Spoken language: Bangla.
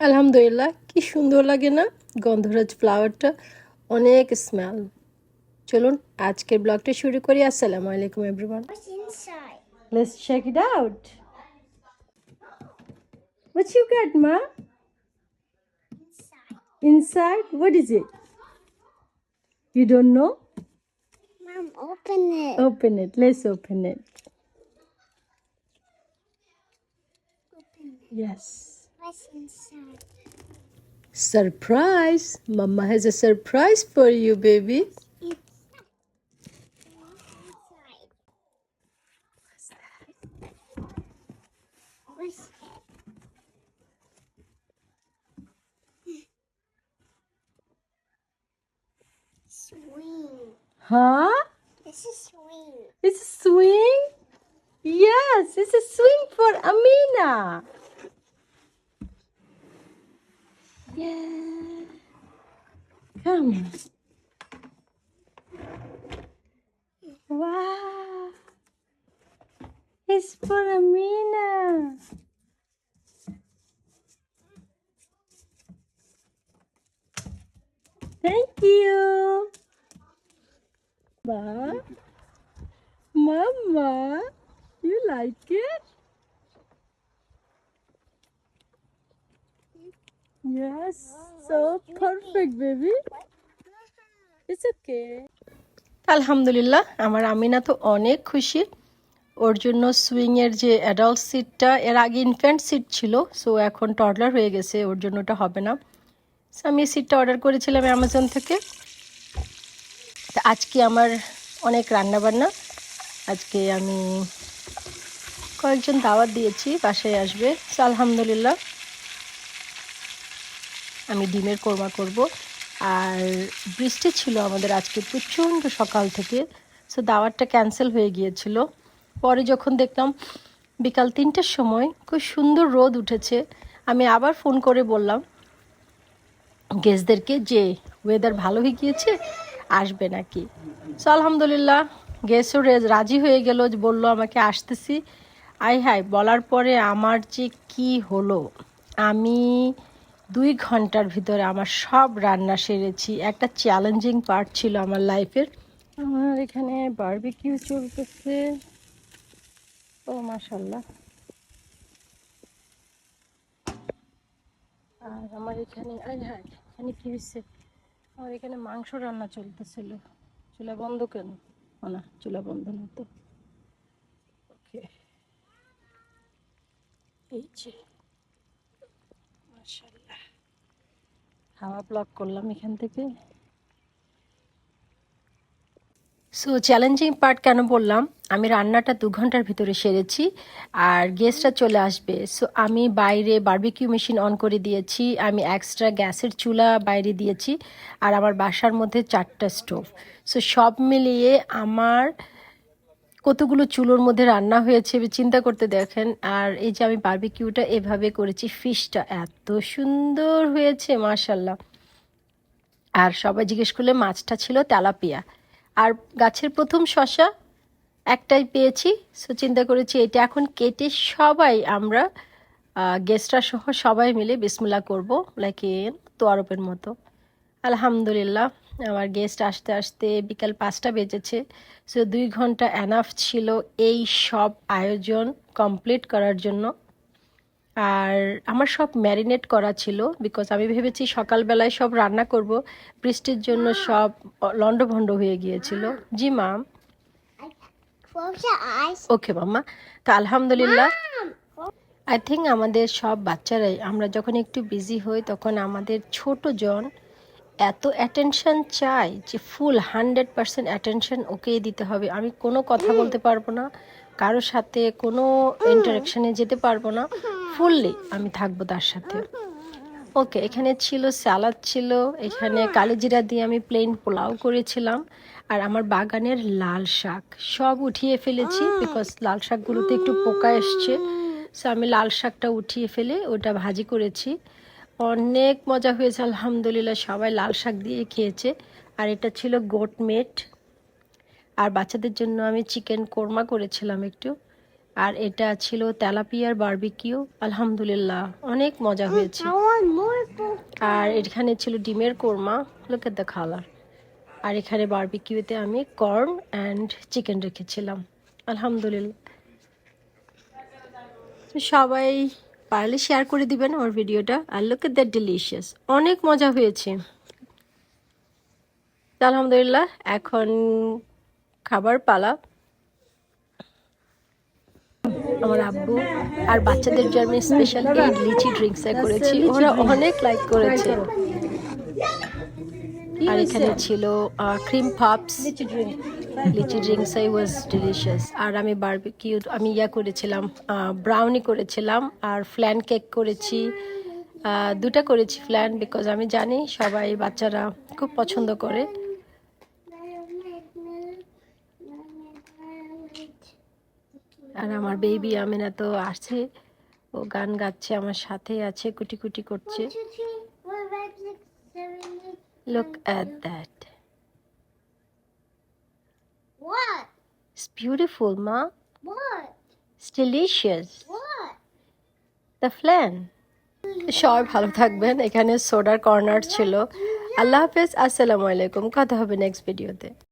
আলহামদুলিল্লাহ কি সুন্দর লাগে না? গন্ধরাজ ফ্লাওয়ারটা অনেক স্মেল চলুন আজকের ব্লগটা শুরু করি। আসসালামু আলাইকুম everyone let's check it out what's you get মা inside what is it you don't know mum open it open it let's open it yes What's inside? Surprise! Mama has a surprise for you, baby. Inside. What's Swing. Huh? This is swing. It's a swing? Yes, it's a swing for Amina. Come. Wow. It's for Amina. Thank you. Ba. Mama, you like it? Yes, so perfect, baby. It's okay. আলহামদুলিল্লাহ আমার আমিনা তো অনেক খুশি। ওর জন্য সুইংয়ের যে অ্যাডাল্ট সিটটা এর আগে ইনফ্যান্ট সিট ছিল সো এখন টডলার হয়ে গেছে ওর জন্য ওটা হবে না। সো আমি এই সিটটা অর্ডার করেছিলাম অ্যামাজন থেকে। তা আজকে আমার অনেক রান্নাবান্না। আজকে আমি কয়েকজন দাওয়াত দিয়েছি বাসায় আসবে। সো আলহামদুলিল্লাহ আমি ডিমের কোরমা করব। আর বৃষ্টি ছিল আমাদের আজকে প্রচণ্ড সকাল থেকে। সো দাওয়ারটা ক্যান্সেল হয়ে গিয়েছিল। পরে যখন দেখলাম বিকাল তিনটের সময় খুব সুন্দর রোদ উঠেছে, আমি আবার ফোন করে বললাম গেস্টদেরকে যে ওয়েদার ভালো হয়ে গিয়েছে, আসবে নাকি? সো আলহামদুলিল্লাহ গেস্টও রাজি হয়ে গেল, বলল আমাকে আসতেছি। আই হাই বলার পরে আমার যে কি হলো? আমি দুই ঘণ্টার ভিতরে আমার সব রান্না সেরেছি। একটা চ্যালেঞ্জিং পার্ট ছিল আমার লাইফের আমার এখানে বারবিকিউ চলতেছে। ও মাশাল্লাহ আর আমার এখানে আই হাই এখানে কি হয়েছে আমার এখানে মাংস রান্না চলতেছিল। চুলা বন্ধ কেন? না, চুলা বন্ধ না তো। ওকে এই যে। মাশাল্লাহ হাওয়া ব্লক করলাম এখান থেকে। সো চ্যালেঞ্জিং পার্ট কেন বললাম? আমি রান্নাটা দু ঘণ্টার ভিতরে সেরেছি আর গেস্টরা চলে আসবে। সো আমি বাইরে বার্বিকিউ মেশিন অন করে দিয়েছি। আমি এক্সট্রা গ্যাসের চুলা বাইরে দিয়েছি আর আমার বাসার মধ্যে চারটা স্টোভ সো সব মিলিয়ে আমার কতগুলো চুলোর মধ্যে রান্না হয়েছে চিন্তা করতে দেখেন। আর এই যে আমি বার্বিকিউটা এভাবে করেছি ফিশটা এত সুন্দর হয়েছে মাশাল্লাহ আর সবাই জিজ্ঞেস করলে মাছটা ছিল তেলাপিয়া। আর গাছের প্রথম শশা একটাই পেয়েছি সো চিন্তা করেছি এটা এখন কেটে সবাই আমরা গেস্টরা সহ সবাই মিলে বিসমুল্লাহ করব লাইক তোয়ারপের মতো। আলহামদুলিল্লাহ। আমার গেস্ট আসতে আসতে বিকাল পাঁচটা বেজেছে। সো দুই ঘণ্টা অ্যানাফ ছিল এই সব আয়োজন কমপ্লিট করার জন্য। আর আমার সব ম্যারিনেট করা ছিল বিকজ আমি ভেবেছি সকালবেলায় সব রান্না করব। বৃষ্টির জন্য সব লণ্ডভণ্ড হয়ে গিয়েছিল। জি Close ওকে মাম্মা। তা আলহামদুলিল্লাহ। আই থিঙ্ক আমাদের সব বাচ্চারাই আমরা যখন একটু বিজি হই তখন আমাদের ছোট জন এত অ্যাটেনশন চাই যে ফুল হান্ড্রেড পার্সেন্ট অ্যাটেনশন ওকেই দিতে হবে। আমি কোনো কথা বলতে পারব না কারোর সাথে কোনো ইন্টারাকশনে যেতে পারব না ফুললি আমি থাকব তার সাথে। ওকে এখানে ছিল স্যালাড ছিল এখানে কালিজিরা দিয়ে আমি প্লেন পোলাও করেছিলাম আর আমার বাগানের লাল শাক সব উঠিয়ে ফেলেছি বিকজ লাল শাকগুলোতে একটু পোকা এসছে। সো আমি লাল শাকটা উঠিয়ে ফেলে ওটা ভাজি করেছি। অনেক মজা হয়েছে, আলহামদুলিল্লাহ। সবাই লাল শাক দিয়ে খেয়েছে। আর এটা ছিল গোট মেট আর বাচ্চাদের জন্য আমি চিকেন কোরমা করেছিলাম একটু। আর এটা ছিল তেলাপিয়ার বারবিকিউ আলহামদুলিল্লাহ, অনেক মজা হয়েছে. আর এখানে ছিল ডিমের কোরমা। লুক এট দ্য খালার আর এখানে বারবিকিউতে আমি কর্ন অ্যান্ড চিকেন রেখেছিলাম। আলহামদুলিল্লাহ। সবাই পারলে শেয়ার করে দিবেন আমার ভিডিওটা। আর লুক এট দ্যাট ডিলিশিয়াস অনেক মজা হয়েছে। আলহামদুলিল্লাহ এখন খাবার পালা। আমার আব্বু আর বাচ্চাদের জন্য স্পেশাল এই লিচি ড্রিঙ্কস করেছি। ওরা অনেক লাইক করেছে। আর এখানে ছিল cream pops lychee drinks I was delicious আর আমি বারবিকিউ আমি ইয়া করেছিলাম ব্রাউনি করেছিলাম আর ফ্ল্যান কেক করেছি। দুটা করেছি ফ্ল্যান বিকজ আমি জানি সবাই বাচ্চারা খুব পছন্দ করে। আর আমার বেবি আমিনা তো আসছে ও গান গাচ্ছে আমার সাথে আছে কুটি কুটি করছে। Seven, at that. What? It's beautiful, Ma. What? It's delicious. What? The flan. সবাই ভালো থাকবেন এখানে সোডার কর্নার ছিল আল্লাহ হাফেজ আসসালামু আলাইকুম কথা হবে নেক্সট ভিডিওতে